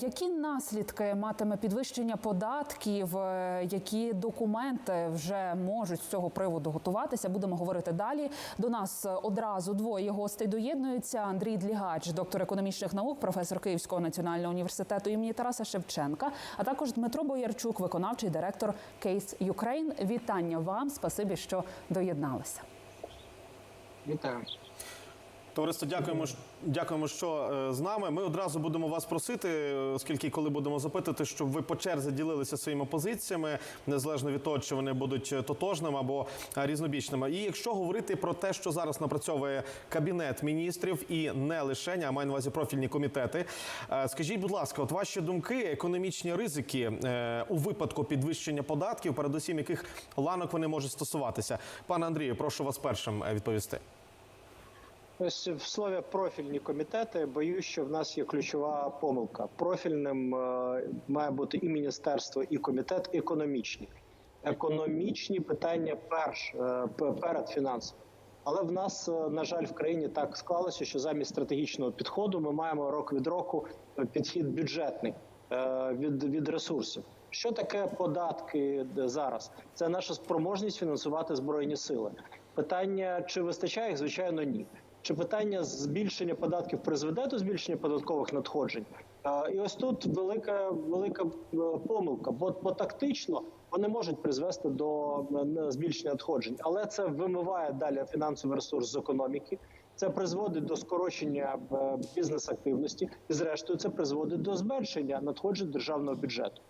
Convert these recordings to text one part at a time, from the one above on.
Які наслідки матиме підвищення податків? Е, Які документи вже можуть з цього приводу готуватися? Будемо говорити далі. До нас одразу двоє гостей доєднуються. Андрій Длігач, доктор економічних наук, професор Київського національного університету імені Тараса Шевченка, а також Дмитро Боярчук, виконавчий директор Кейс Юкрейн. Вітання вам! Спасибі, що доєдналися. Вітаю. Товариство, дякуємо, дякуємо, що е, з нами. Ми одразу будемо вас просити, е, оскільки коли будемо запитати, щоб ви по черзі ділилися своїми позиціями, незалежно від того, чи вони будуть е, тотожними або різнобічними. І якщо говорити про те, що зараз напрацьовує кабінет міністрів і не лише, а маю на увазі профільні комітети. Скажіть, будь ласка, от ваші думки, економічні ризики у випадку підвищення податків, передусім яких ланок вони можуть стосуватися? Пане Андрію, прошу вас першим відповісти. Ось в слові профільні комітети. Боюсь, що в нас є ключова помилка. Профільним е, має бути і міністерство, і комітет економічні. Економічні питання перш е, перед фінансовими. Але в нас, е, на жаль, в країні так склалося, що замість стратегічного підходу ми маємо рок від року підхід бюджетний від, від ресурсів. Що таке податки зараз? Це наша спроможність фінансувати збройні сили. Питання чи вистачає їх, звичайно, ні. Чи питання збільшення податків призведе до збільшення податкових надходжень? Е, І ось тут велика велика е, помилка, бо, бо тактично вони можуть призвести до е, збільшення надходжень, але це вимиває далі фінансовий ресурс з економіки. Це призводить до скорочення бізнес-активності, і зрештою це призводить до зменшення надходжень державного бюджету.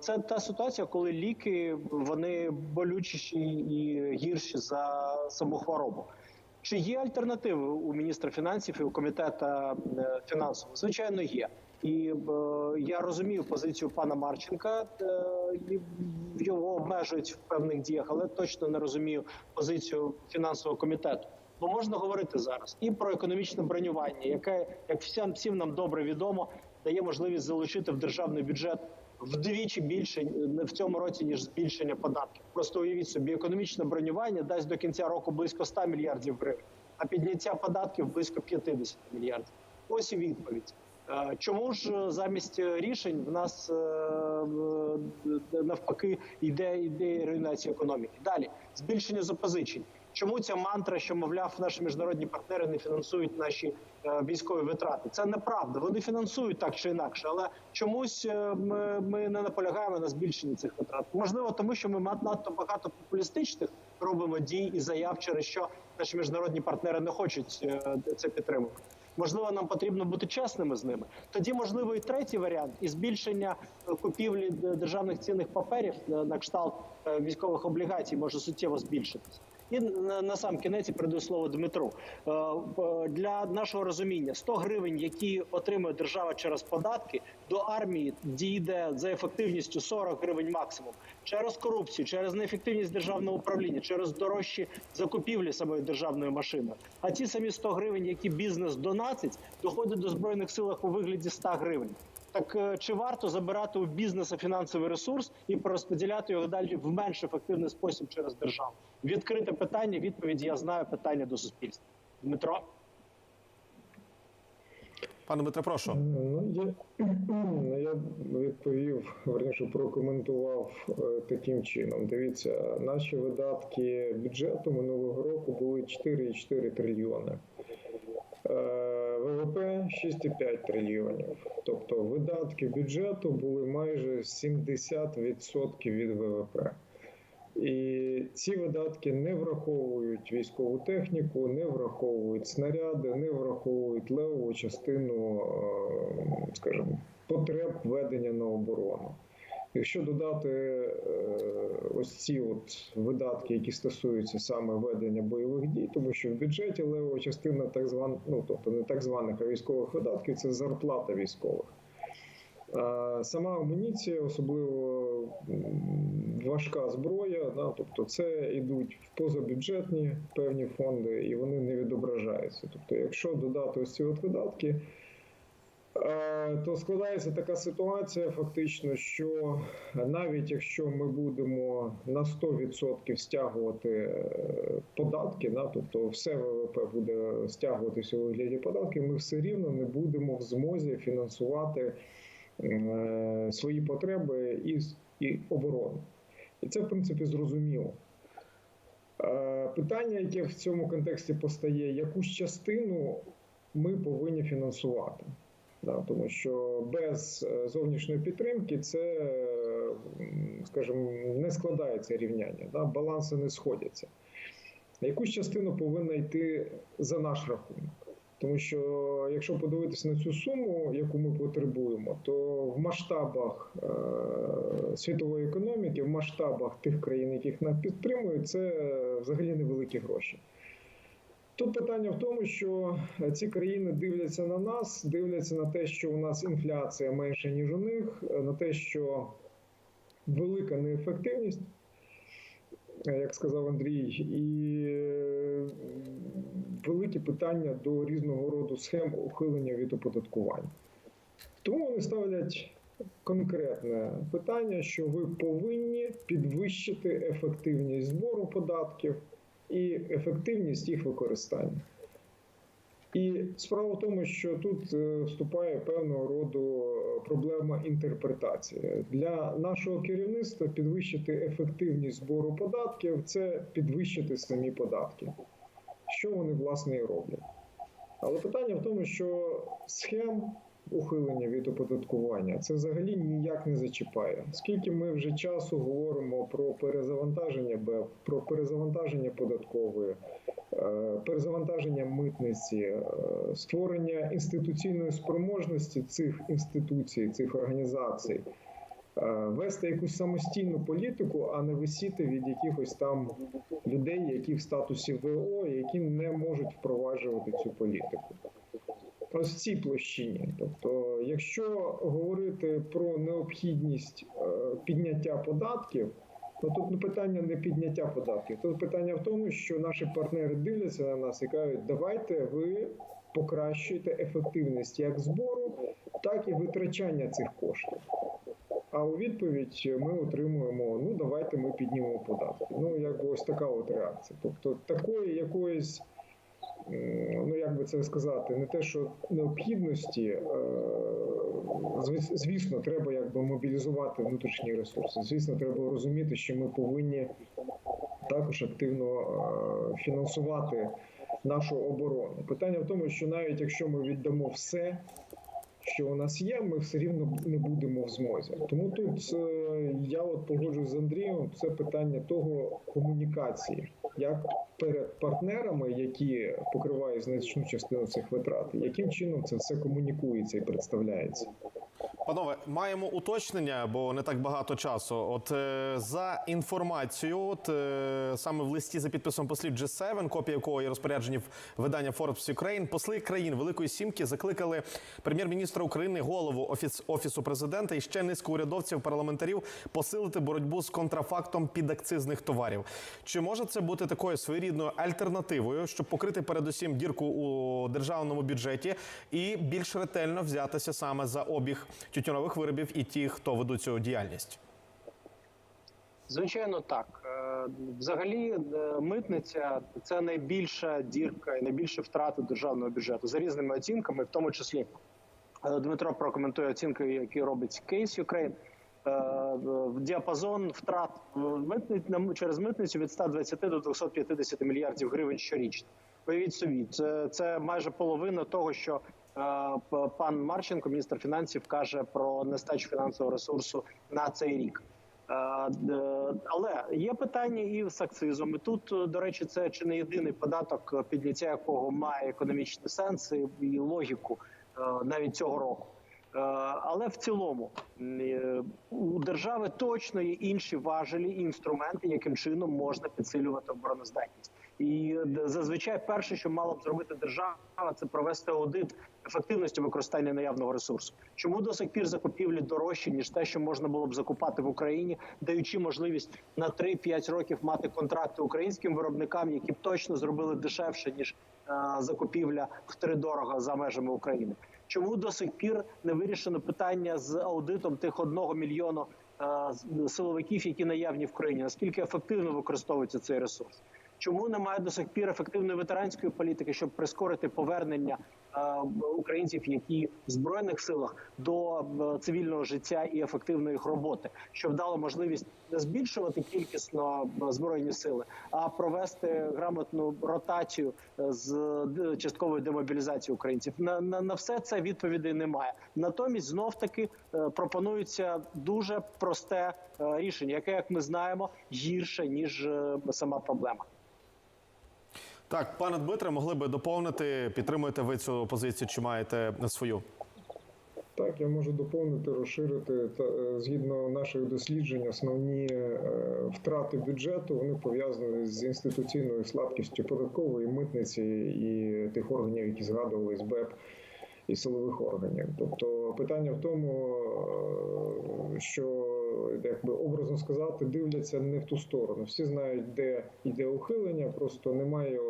Це та ситуація, коли ліки вони болючіші і гірші за саму хворобу. Чи є альтернативи у міністра фінансів і у комітета е, фінансового? Звичайно, є. І е, я розумію позицію пана Марченка, е, його обмежують в певних діях, але точно не розумію позицію фінансового комітету. Бо можна говорити зараз і про економічне бронювання, яке, як всім, всім нам добре відомо, дає можливість залучити в державний бюджет вдвічі більше е, в цьому році ніж збільшення податків. Просто уявіть собі, економічне бронювання дасть до кінця року близько 100 мільярдів гривень, а підняття податків близько 50 мільярдів. Ось і відповідь. Е, Чому ж е, замість рішень в нас навпаки йде йде руйнація економіки? Далі збільшення запозичень. Чому ця мантра, що мовляв, наші міжнародні партнери не фінансують наші е, військові витрати? Це неправда. Вони фінансують так чи інакше, але чомусь е, ми, ми не наполягаємо на збільшенні цих витрат. Можливо, тому що ми надто багато популістичних робимо дій і заяв, через що наші міжнародні партнери не хочуть е, це підтримувати. Можливо, нам потрібно бути чесними з ними. Тоді, можливо, і третій варіант і збільшення е, купівлі е, державних цінних паперів е, на кшталт е, військових облігацій може суттєво збільшитися. І на, на сам кінець передаю слово Дмитру. Е, е, Для нашого розуміння 100 гривень, які отримує держава через податки, до армії дійде за ефективністю 40 гривень максимум. Через корупцію, через неефективність державного управління, через дорожчі закупівлі самої державної машини. А ті самі 100 гривень, які бізнес донатить, доходять до збройних силах у вигляді 100 гривень. Так е, чи варто забирати у бізнесу фінансовий ресурс і розподіляти його далі в менш ефективний спосіб через державу? Відкрите питання, відповідь я знаю. Питання до суспільства. Дмитро. Пане Дмитре, прошу. Ну, я, ну, я відповів, верніше прокоментував е, таким чином. Дивіться, наші видатки бюджету минулого року були 4,4 трильйони. Е, ВВП 6,5 трильйонів. Тобто видатки бюджету були майже 70% від ВВП. І ці видатки не враховують військову техніку, не враховують снаряди, не враховують левову частину, е, скажімо, потреб ведення на оборону. Якщо додати е, ось ці от видатки, які стосуються саме ведення бойових дій, тому що в бюджеті левова частина так званих, ну тобто не так званих а військових видатків, це зарплата військових. Сама амуніція, особливо важка зброя, да, тобто це йдуть в позабюджетні певні фонди, і вони не відображаються. Тобто, якщо додати ось ці от видатки, то складається така ситуація, фактично, що навіть якщо ми будемо на 100% стягувати е, податки, да, тобто все ВВП буде стягуватися у вигляді податків, ми все рівно не будемо в змозі фінансувати свої потреби і, і оборону. І це, в принципі, зрозуміло. Е, Питання, яке в цьому контексті постає, якусь частину ми повинні фінансувати. Да, тому що без е, зовнішньої підтримки це, е, скажімо, не складається рівняння, да, баланси не сходяться. Якусь частину повинна йти за наш рахунок. Тому що якщо подивитися на цю суму, яку ми потребуємо, то в масштабах е, світової економіки, в масштабах тих країн, яких нас підтримують, це взагалі невеликі гроші. Тут питання в тому, що ці країни дивляться на нас, дивляться на те, що у нас інфляція менша, ніж у них, на те, що велика неефективність, як сказав Андрій, і великі питання до різного роду схем ухилення від оподаткування. Тому вони ставлять конкретне питання, що ви повинні підвищити ефективність збору податків і ефективність їх використання. І справа в тому, що тут е, вступає певного роду проблема інтерпретації. Для нашого керівництва підвищити ефективність збору податків це підвищити самі податки, що вони власне і роблять. Але питання в тому, що схем ухилення від оподаткування це взагалі ніяк не зачіпає. Скільки ми вже часу говоримо про перезавантаження БЕП, про перезавантаження податкової, е, перезавантаження митниці, е, створення інституційної спроможності цих інституцій, цих організацій. Е, Вести якусь самостійну політику, а не висіти від якихось там людей, які в статусі ВО, які не можуть впроваджувати цю політику. Ось в цій площині. Тобто, якщо говорити про необхідність е, підняття податків, ну тут не питання не підняття податків, тут питання в тому, що наші партнери дивляться на нас і кажуть, давайте ви покращуєте ефективність як збору, так і витрачання цих коштів. А у відповідь ми отримуємо: ну давайте ми піднімемо податки. Ну якби ось така от реакція. Тобто такої якоїсь ну як би це сказати, не те, що необхідності, е, звісно, треба якби мобілізувати внутрішні ресурси. Звісно, треба розуміти, що ми повинні також активно е, фінансувати нашу оборону. Питання в тому, що навіть якщо ми віддамо все. Що у нас є, ми все рівно не будемо в змозі. Тому тут е, я от погоджуюсь з Андрієм. Це питання того комунікації, як перед партнерами, які покривають значну частину цих витрат, яким чином це все комунікується і представляється. Панове, маємо уточнення, бо не так багато часу. От е, за інформацією, от е, саме в листі за підписом послів G7, копія якого є розпоряджені в видання Forbes Ukraine, посли країн Великої Сімки закликали прем'єр-міністра України, голову офіс офісу президента і ще низку урядовців парламентарів посилити боротьбу з контрафактом підакцизних товарів. Чи може це бути такою своєрідною альтернативою, щоб покрити передусім дірку у державному бюджеті і більш ретельно взятися саме за обіг тютюнових виробів і ті, хто ведуть цю діяльність? Звичайно, так. Е, Взагалі, е, митниця це найбільша дірка і найбільша втрата державного бюджету за різними оцінками, в тому числі е, Дмитро прокоментує оцінки, які робить Кейс. Е, в Діапазон втрат через митницю від 120 до 250 мільярдів гривень щорічно. Уявіть собі, це, це майже половина того, що пан Марченко, міністр фінансів, каже про нестачу фінансового ресурсу на цей рік. Е, Але є питання і з акцизом. І тут, е, до речі, це чи не єдиний податок, е, підняття якого має економічний сенс і- і логіку е, навіть цього року. Е, Але в цілому е, у держави точно є інші важелі і інструменти, яким чином можна підсилювати обороноздатність. І зазвичай перше, що мала б зробити держава, це провести аудит ефективності використання наявного ресурсу. Чому до сих пір закупівлі дорожчі ніж те, що можна було б закупати в Україні, даючи можливість на 3-5 років мати контракти українським виробникам, які б точно зробили дешевше ніж е, закупівля втридорога за межами України? Чому до сих пір не вирішено питання з аудитом тих одного мільйону е, силовиків, які наявні в країні? Наскільки ефективно використовується цей ресурс? Чому немає до сих пір ефективної ветеранської політики, щоб прискорити повернення українців, які в збройних силах до е, цивільного життя і ефективної їх роботи, що дало можливість не збільшувати кількісно е, збройні сили, а провести грамотну ротацію е, з часткової демобілізації українців. На, на, на все це відповідей немає. Натомість знов таки е, пропонується дуже просте е, рішення, яке, як ми знаємо, гірше ніж е, сама проблема. Так, пане Дмитре, могли би доповнити, підтримуєте ви цю позицію чи маєте свою? Так, я можу доповнити, розширити та е, згідно наших досліджень, основні е, втрати бюджету вони пов'язані з інституційною слабкістю податкової митниці і тих органів, які згадували БЕП і силових органів. Тобто питання в тому, е, що якби образно сказати, дивляться не в ту сторону. Всі знають, де йде ухилення, просто немає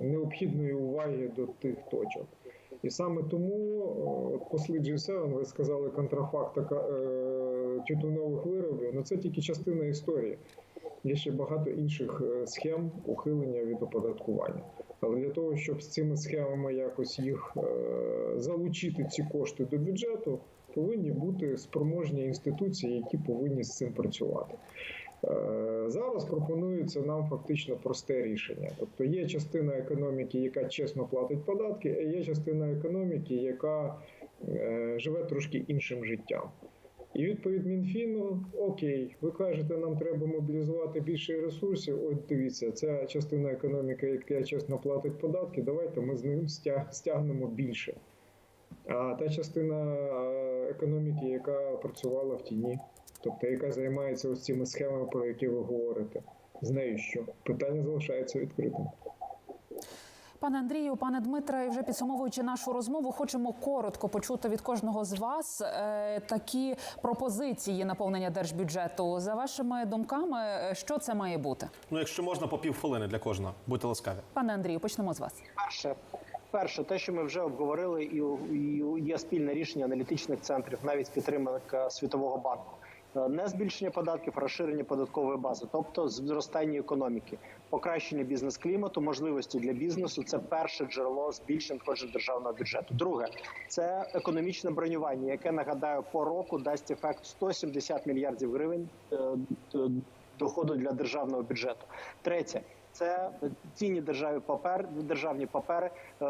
необхідної уваги до тих точок. І саме тому о, от посли G7, ви сказали контрафакт е, тютюнових виробів. Ну це тільки частина історії. Є ще багато інших е, схем ухилення від оподаткування. Але для того, щоб з цими схемами якось їх е, залучити ці кошти до бюджету, повинні бути спроможні інституції, які повинні з цим працювати. Е, Зараз пропонується нам фактично просте рішення. Тобто є частина економіки, яка чесно платить податки, а є частина економіки, яка е, живе трошки іншим життям. І відповідь Мінфіну: Окей, ви кажете, нам треба мобілізувати більше ресурсів. От дивіться, ця частина економіки, яка чесно платить податки, давайте ми з ним стягнемо більше. А та частина е, економіки, яка працювала в тіні, тобто яка займається ось цими схемами, про які ви говорите, з нею що? Питання залишається відкритим. Пане Андрію, пане Дмитре, і вже підсумовуючи нашу розмову, хочемо коротко почути від кожного з вас е, такі пропозиції наповнення держбюджету. За вашими думками, е, що це має бути? Ну, якщо можна, по півхвилини для кожного. Будьте ласкаві. Пане Андрію, почнемо з вас. Перше, перше, те, що ми вже обговорили, і, є спільне рішення аналітичних центрів, навіть підтримок е, Світового банку. Е, Не збільшення податків, а розширення податкової бази, тобто зростання економіки, покращення бізнес-клімату, можливості для бізнесу це перше джерело збільшень коштів державного бюджету. Друге це економічне бронювання, яке нагадаю по року дасть ефект 170 мільярдів гривень е, доходу для державного бюджету. Третє. Це цінні державі папер, державні папери, е,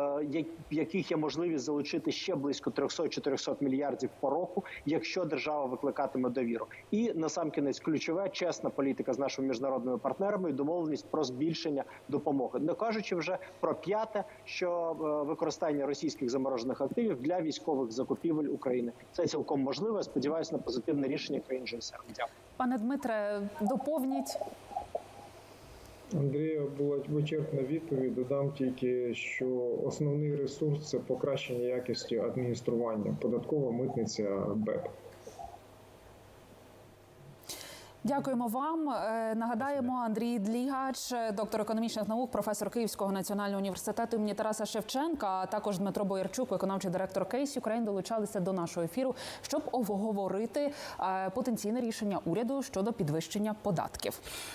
в яких є можливість залучити ще близько 300-400 мільярдів по року, якщо держава викликатиме довіру. І насамкінець ключове чесна політика з нашими міжнародними партнерами і домовленість про збільшення допомоги, не кажучи вже про п'яте, що е, використання російських заморожених активів для військових закупівель України. Це цілком можливо. Сподіваюся на позитивне рішення країн G7. Дякую. Пане Дмитре, доповніть. Андрія була вичерпна відповідь. Додам тільки, що основний ресурс це покращення якості адміністрування, податкова митниця БЕП. Дякуємо вам. Е, Нагадаємо, Андрій Длігач, е, доктор економічних наук, професор Київського національного університету імені Тараса Шевченка, а також Дмитро Боярчук, виконавчий директор Кейс Україн, долучалися до нашого ефіру, щоб обговорити е, потенційне рішення уряду щодо підвищення податків.